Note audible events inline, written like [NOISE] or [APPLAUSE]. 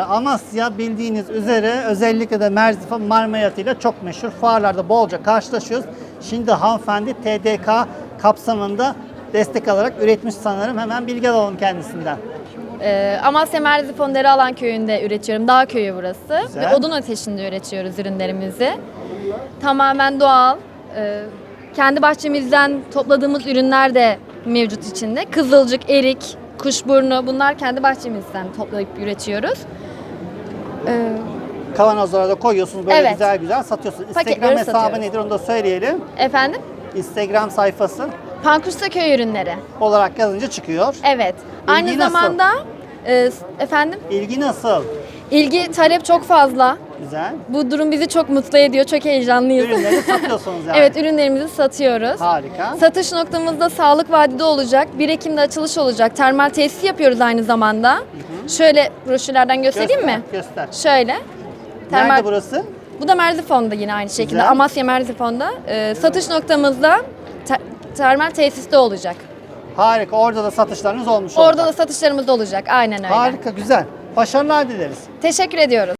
Amasya bildiğiniz üzere özellikle de Merzifon marmelatı ile çok meşhur. Fuarlarda bolca karşılaşıyoruz. Şimdi hanımefendi TDK kapsamında destek alarak üretmiş sanırım. Hemen bilgi alalım kendisinden. Ee, Amasya Merzifon Derealan köyünde üretiyorum. Dağ köyü burası. Güzel. Ve odun ateşinde üretiyoruz ürünlerimizi. Tamamen doğal. Ee, kendi bahçemizden topladığımız ürünler de mevcut içinde. Kızılcık, erik, kuşburnu bunlar kendi bahçemizden toplayıp üretiyoruz. Ee, Kavanozlara da koyuyorsunuz böyle Evet. güzel güzel satıyorsunuz. Instagram Paketleri hesabı satıyoruz. nedir onu da söyleyelim. efendim? Instagram sayfası Pankursa köy ürünleri. olarak yazınca çıkıyor. Evet. Aynı nasıl? zamanda e, efendim İlgi nasıl? ilgi talep çok fazla. Güzel. Bu durum bizi çok mutlu ediyor. Çok heyecanlıyız. Ürünleri [LAUGHS] satıyorsunuz yani. Evet ürünlerimizi satıyoruz. Harika. Satış noktamızda Sağlık Vadide olacak. 1 Ekim'de açılış olacak. Termal tesis yapıyoruz aynı zamanda. Şöyle broşürlerden göstereyim Göster, mi? Göster. Şöyle. Termal, Nerede burası? Bu da Merzifon'da yine aynı şekilde. Güzel. Amasya Merzifon'da. Ee, satış noktamızda ter- termal tesiste olacak. Harika. Orada da satışlarınız olmuş olacak. Orada da satışlarımız olacak. Aynen öyle. Harika, güzel. Başarılar dileriz. Teşekkür ediyoruz.